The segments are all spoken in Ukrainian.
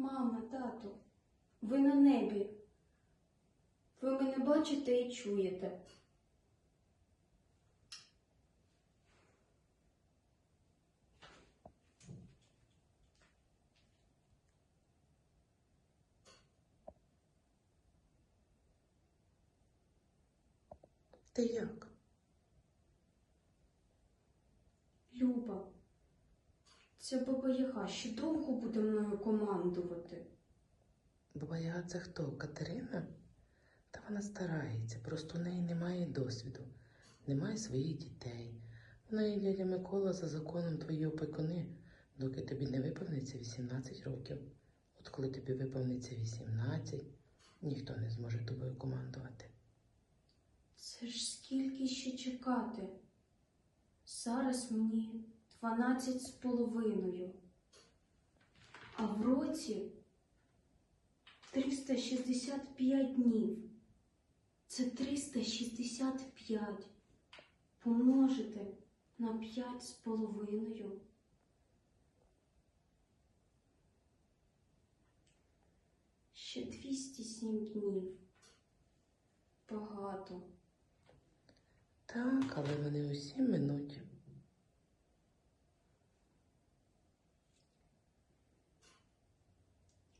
Мама, тату, ви на небі. Ви мене бачите і чуєте. Ти як? Люба, ця баба Яга ще довго буде мною командувати. Баба Яга це хто? Катерина? Та вона старається, просто у неї немає досвіду, немає своїх дітей. Вона і дядя Микола за законом твої опікуни, доки тобі не виповниться 18 років. От коли тобі виповниться 18, ніхто не зможе тобою командувати. Це ж скільки ще чекати? Зараз мені дванадцять з половиною, а в році 365 днів. Це 365 помножити на 5 з половиною. Ще 207 днів. Багато. Так, але вони усі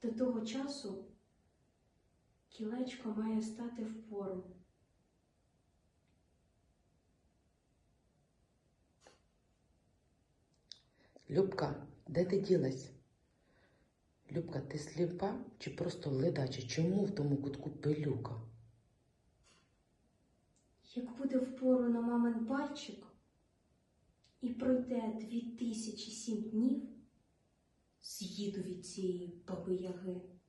До того часу кілечко має стати в пору. Любка, де ти ділась? Любка, ти сліпа чи просто ледача? Чому в тому кутку пилюка? Як буде в пору на мамин пальчик і пройде 2007 днів, з'їду від цієї баби Яги.